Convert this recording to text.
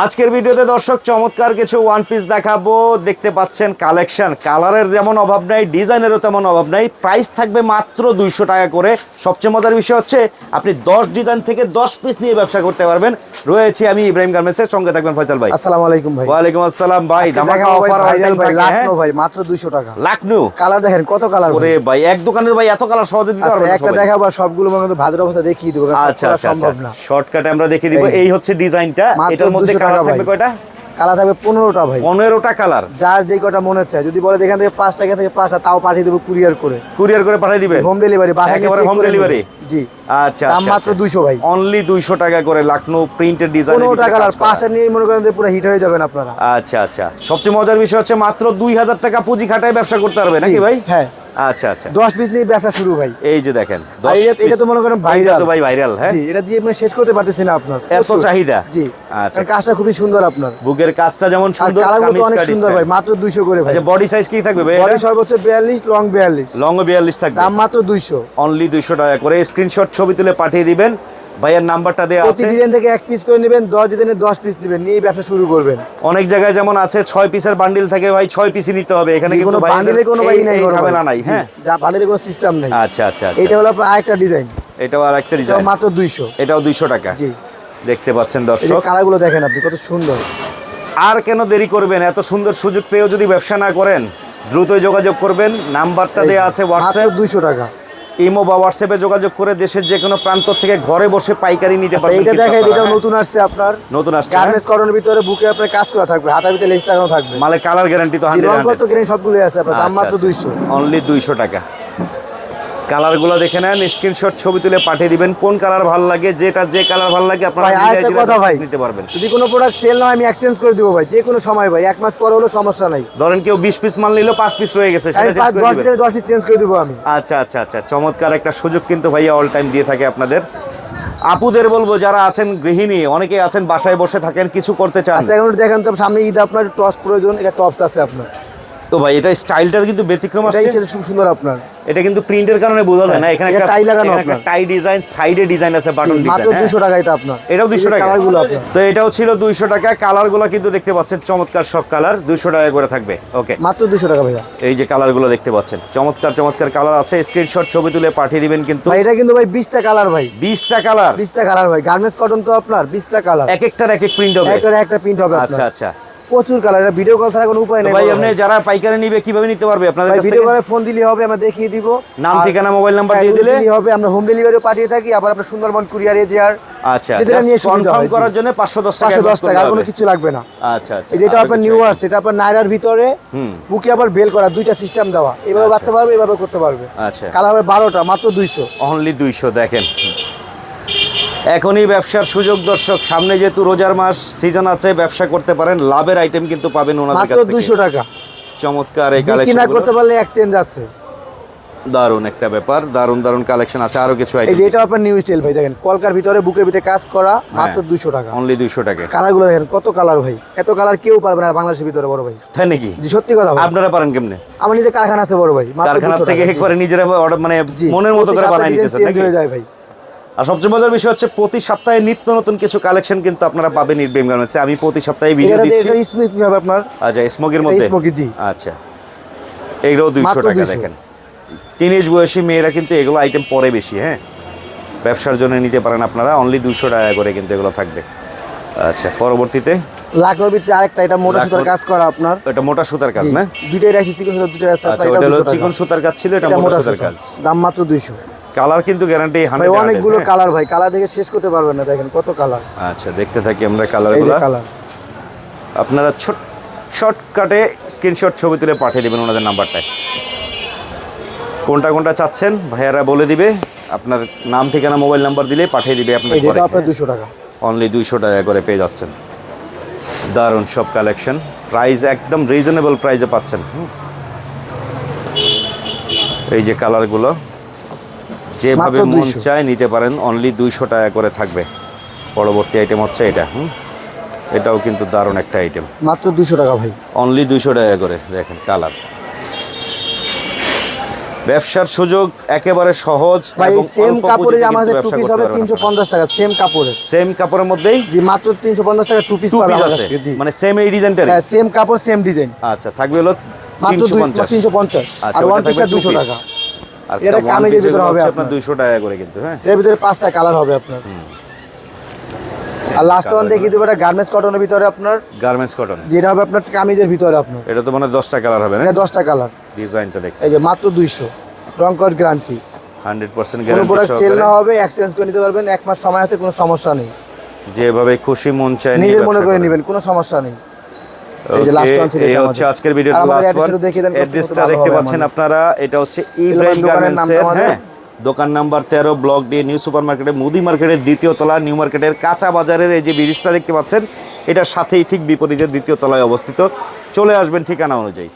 আজকের ভিডিওতে দর্শক, চমৎকার কিছু ওয়ান পিস দেখাবো। দেখতে পাচ্ছেন কালেকশন কালারের যেমন অভাব নাই ডিজাইনেরও তেমন অভাব নাই। প্রাইস থাকবে মাত্র দুইশো টাকা করে। সবচেয়ে মজার বিষয় হচ্ছে, আপনি দশ ডিজাইন থেকে দশ পিস নিয়ে ব্যবসা করতে পারবেন। রয়েছে আমি ইব্রাহিম গার্মেন্টসের সঙ্গে থাকবেন ফয়সাল ভাই। আসসালামু আলাইকুম ভাই। ওয়ালাইকুম আসসালাম ভাই ধামাকা অফার ভাইরাল ভাই লাখনো ভাই মাত্র 200 টাকা। লাখনো? কালার দেখেন কত কালার ওরে ভাই। এক দোকানে ভাই এত কালার সহজে দিতে আচ্ছা পারবেন একটা দেখাবো সবগুলো মনে হয় ভাজের অবস্থা দেখিয়ে দেবো আচ্ছা আচ্ছা সম্ভব না। শর্টকাটে আমরা দেখিয়ে দিব এই। হচ্ছে ডিজাইনটা এটার মধ্যে কালার থাকবে কয়টা? কালার থাকবে পনেরোটা ভাই। পনেরোটা কালার। যার যেই কটা মনে চায় যদি বলে এখান থেকে পাঁচটা এখান থেকে পাঁচটা তাও পাঠিয়ে দেবো কুরিয়ার করে। কুরিয়ার করে পাঠিয়ে দিবে? হোম ডেলিভারি একেবারে? নেবে। জি। আচ্ছা দাম মাত্র 200 ভাই। অনলি দুইশো টাকা করে লাকনো প্রিন্টের ডিজাইন পনেরোটা কালার পাঁচটা নিয়ে মনে করেন যে পুরো হিট হয়ে যাবেন আপনারা। আচ্ছা আচ্ছা। সবচেয়ে মজার বিষয় হচ্ছে মাত্র দুই হাজার টাকা পুঁজি খাটায় ব্যবসা করতে পারবে নাকি ভাই? হ্যাঁ। আচ্ছা আচ্ছা। দশ পিস নিয়ে ব্যবসা শুরু ভাই। এই যে দেখেন এটা- তো মনে করেন ভাইরাল তো ভাই ভাইরাল হ্যাঁ? জি এটা দিয়ে মানে শেষ করতে আপনার। এত চাহিদা? জি আচ্ছা। কাজটা খুবই সুন্দর আপনার। বুকের কাজটা যেমন সুন্দর কামিজ অনেক সুন্দর ভাই মাত্র 200 করে ভাই। আচ্ছা বডি সাইজ কি থাকবে ভাই বডি সর্বোচ্চ 42 লং 42 লং বিয়াল্লিশ থাকবে। দাম মাত্র 200 অনলি দুইশো টাকা করে। স্ক্রিনশট ছবি তুলে পাঠিয়ে দিবেন। ভাইয়ের নাম্বারটা দেওয়া আছে। ডিজাইন থেকে এক পিস করে নেবেন 10 ডিজাইনে 10 পিস নেবেন নিয়ে ব্যবসা শুরু করবেন। অনেক জায়গায় যেমন আছে ছয় পিসের বান্ডিল থাকে ভাই ছয় পিসই নিতে হবে। এখানে কিন্তু বান্ডিলে কোনো ভাই নাই ঝামেলা নাই হ্যাঁ। যা বান্ডিলে কোনো সিস্টেম নাই। আচ্ছা আচ্ছা আচ্ছা। এটা হলো আরেকটা ডিজাইন এটাও আর একটা এটা ডিজাইন মাত্র 200 এটাও দুইশো টাকা। জি। দেখতে পাচ্ছেন এই দর্শক। কালারগুলো দেখেন আপনি কত সুন্দর। আর কেন দেরি করবেন? এত সুন্দর সুযোগ পেয়েও যদি ব্যবসা না করেন দ্রুতই যোগাযোগ করবেন। নাম্বারটা দেওয়া আছে হোয়াটসঅ্যাপ 200 টাকা। ইমো বা হোয়াটসঅ্যাপে যোগাযোগ করে দেশের যে কোনো প্রান্ত থেকে ঘরে বসে পাইকারি নিতে আচ্ছা পারবেন এটা দেখাই এটা হ্যাঁ? নতুন আসছে আপনার। নতুন আসছে হ্যাঁ? গার্মেন্টস করোনার ভিতরে বুকে আপনার কাজ করা থাকবে হাতার ভিতরে লেস লাগানো থাকবে। মানে কালার গ্যারান্টি তো রং হান্ড্রেড কত গ্রেন সবগুলো আছে আপনার দাম মাত্র 200 অনলি দুইশো টাকা। কালারগুলো দেখে নেন স্ক্রিনশট ছবি তুলে পাঠিয়ে দিবেন কোন কালার ভালো লাগে যেটা যে কালার ভালো লাগে আপনারা ভাই, কথা ভাই। নিতে পারবেন। যদি কোনো প্রোডাক্ট সেল না আমি এক্সচেঞ্জ করে দিব ভাই যে কোনো সময় ভাই এক মাস পরে হলো সমস্যা নাই। ধরেন কেউ বিশ পিস মাল নিল পাঁচ পিস রয়ে গেছে সেটা চেঞ্জ করে দিবেন। দিনে দশ পিস চেঞ্জ করে দিব আমি। আচ্ছা আচ্ছা আচ্ছা চমৎকার একটা সুযোগ কিন্তু ভাইয়া অল টাইম দিয়ে থাকে আপনাদের। আপুদের বলব যারা আছেন গৃহিণী অনেকে আছেন বাসায় বসে থাকেন কিছু করতে চান। আচ্ছা এখন দেখেন তো সামনে ঈদ আপনার টপস প্রয়োজন এটা টপস আছে আপনার। তো ভাই এটা স্টাইলটা কিন্তু ব্যতিক্রম আসছে। খুব সুন্দর আপনার। এটা কিন্তু প্রিন্টের কারণে বোঝা যায় না। এখানে একটা tie লাগানো আপনার। টাই ডিজাইন সাইডে ডিজাইন আছে বাটন ডিজাইন মাত্র ডিজাইন দুশো টাকা এটা আপনার। এটাও 200 টাকা? কালারগুলো আপনার। তো এটাও ছিল দুইশো টাকা। কালারগুলো কিন্তু দেখতে পাচ্ছেন চমৎকার সব কালার দুইশো টাকা করে থাকবে। ওকে মাত্র দুশো টাকা ভাইয়া। এই যে কালারগুলো দেখতে পাচ্ছেন চমৎকার চমৎকার কালার আছে। স্ক্রিনশট ছবি তুলে পাঠিয়ে দিবেন কিন্তু। ভাই এটা কিন্তু ভাই বিশটা কালার ভাই। বিশটা কালার বিশটা কালার ভাই। গার্মেন্টস কটন তো আপনার বিশটা কালার এক একটার এক এক প্রিন্ট হবে। একটা একটা প্রিন্ট হবে আচ্ছা আচ্ছা। প্রচুর কালার এটা ভিডিও কল ছাড়া কোনো উপায় নেই ভাই আপনি যারা পাইকারি নিবে কীভাবে নিতে পারবে? আপনাদের কাছ ভিডিও কলে ফোন দিলে হবে আমরা দেখিয়ে দিব। নাম ঠিকানা মোবাইল নাম্বার দিয়ে দিলে? হবে আমরা হোম ডেলিভারিও পাঠিয়ে থাকি আবার আপনার সুন্দরবন কুরিয়ার এজিআর আচ্ছা যেটা নিয়ে কনফার্ম করার জন্য পাঁচশো দশ টাকা পাঁচশো দশ advance টাকা আর কোনো কিছু লাগবে না। আচ্ছা আচ্ছা যেটা আরও আপনার নিউ। আসছে এটা আপনার নাইরার ভিতরে হুম। বুকে আবার বেল করা দুইটা সিস্টেম দেওয়া। এভাবে বাড়তে পারবে এভাবে করতে পারবে। আচ্ছা। কালার হবে বারোটা মাত্র দুইশো। অনলি দুইশো দেখেন। এখনই ব্যবসার সুযোগ দর্শক সামনে যেহেতু রোজার মাস সিজন আছে ব্যবসা করতে পারেন লাভের আইটেম কিন্তু পাবেন ওনাদের কাছ থেকে। টাকা। চমৎকার এই কালেকশন করতে পারলে এক্সচেঞ্জ আছে। দারুণ একটা ব্যাপার দারুণ দারুণ কালেকশন আছে আরও কিছু এই আইটেম যে এটা আপনার নিউ স্টাইল ভাই দেখেন কলকার ভিতরে বুকের ভিতরে কাজ করা মাত্র দুইশো টাকা। অনলি দুইশো টাকা। কালারগুলো দেখেন কত কালার ভাই। এত কালার কেউ পারবে না বাংলাদেশের ভিতরে বড় ভাই। তাই নাকি? জি সত্যি কথা আপনারা পারেন কেমনে? আমার নিজে কারখানা আছে বড় ভাই কারখানা থেকে। একবারে নিজেরা order মানে মনের মতো করে বানাই নাকি? হয়ে যায় ভাই। আর সবচেয়ে মজার বিষয় হচ্ছে প্রতি সপ্তাহে নিত্য নতুন কিছু কালেকশন কিন্তু আপনারা পাবেন নির্বেম গার্মেন্টসে আমি প্রতি সপ্তাহে ভিডিও দিচ্ছি। এটা স্মুথ হবে আপনার। আচ্ছা স্মোকের মধ্যে? smoky, জি। আচ্ছা। এইগুলো দুইশো মাত্র টাকা দেখেন। টিনেজ বয়সী মেয়েরা কিন্তু এগুলো আইটেম পরে বেশি হ্যাঁ? ব্যবসার জন্য নিতে পারেন আপনারা। অনলি দুইশো টাকা করে কিন্তু এগুলো থাকবে। আচ্ছা পরবর্তীতে? লাখের ভিতরে আরেকটা এটা মোটা সুতার কাজ করা আপনার। এটা মোটা সুতার কাজ না? দুইটাই রাখছি চিকন সুতার দুইটাই আছে। আচ্ছা এটা চিকন সুতার কাজ ছিল এটা মোটা সুতার। কাজ। দাম মাত্র দুইশো। কালার কিন্তু গ্যারান্টি ভাই অনেকগুলো কালার ভাই কালার দেখে শেষ করতে পারবেন না দেখেন কত কালার আচ্ছা দেখতে থাকি আমরা কালারগুলো কালার আপনারা ছোট শর্টকাটে স্ক্রিনশট ছবি তুলে পাঠিয়ে দেবেন ওনাদের নাম্বারটায় কোনটা কোনটা চাচ্ছেন ভাইয়ারা বলে দিবে। আপনার নাম ঠিকানা মোবাইল নাম্বার দিলে পাঠিয়ে দিবে আপনার আপনার দুশো টাকা। অনলি দুইশো টাকা করে পেয়ে যাচ্ছেন। দারুণ সব কালেকশন প্রাইস একদম রিজনেবল প্রাইসে পাচ্ছেন। এই যে কালারগুলো যেভাবে মন চায় নিতে পারেন অনলি দুইশো টাকা করে থাকবে। পরবর্তী আইটেম হচ্ছে এটা হুম? এটাও কিন্তু দারুণ একটা আইটেম মাত্র দুশো টাকা ভাই। অনলি দুইশো টাকা করে দেখেন কালার ব্যবসার সুযোগ একেবারে সহজ ভাই সেম কাপড়ের পুঁজিতে টু পিস হবে পারবেন তিনশো আপনারা। পঞ্চাশ টাকা সেম কাপড়ের। সেম কাপড়ের মধ্যেই জি মাত্র তিনশো পঞ্চাশ টাকা টু পিস টু পাবে পিস আমার কাছ আছে মানে সেম এই ডিজাইনটার হ্যাঁ সেম কাপড় সেম ডিজাইন আচ্ছা থাকবে হলো মাত্র তিনশো পঞ্চাশ। তিনশো পঞ্চাশ। আচ্ছা আর ওয়ান পিসটা two দুশো piece। টাকা। আর এটা কামিজের ভিতরে হবে আপনার। আপনার। দুইশো টাকা করে কিন্তু হ্যাঁ? এর ভিতরে পাঁচটা কালার হবে আপনার। আর লাস্ট ওয়ান দেখিয়ে দেবো এটা গার্মেন্টস কটনের ভিতরে আপনার। গার্মেন্টস কটন যেটা হবে আপনার কামিজের ভিতরে আপনার। এটা তো মানে কালার হবে না? কালার ডিজাইনটা দেখছি। এই যে মাত্র দুইশো। রং কট গ্যারান্টি হান্ড্রেড পার্সেন্ট কোনো প্রোডাক্ট সেল না হবে এক্সচেঞ্জ করে নিতে পারবেন এক মাস সময় আছে কোনো সমস্যা নেই। যেভাবে খুশি মন চায় নিজের মনে করে। নেবেন কোনো সমস্যা নেই। এই হচ্ছে আজকের ভিডিওর লাস্ট ওয়ান অ্যাড্রেসটা দেখতে পাচ্ছেন আপনারা এটা হচ্ছে ইব্রাহিম। হ্যাঁ? দোকান নাম্বার তেরো ব্লক ডি নিউ সুপার মার্কেটে মুদি মার্কেটের দ্বিতীয় তলা নিউ মার্কেটের কাঁচা বাজারের এই যে ব্রিজটা দেখতে পাচ্ছেন এটার সাথেই ঠিক বিপরীতের দ্বিতীয় তলায় অবস্থিত। চলে আসবেন ঠিকানা অনুযায়ী।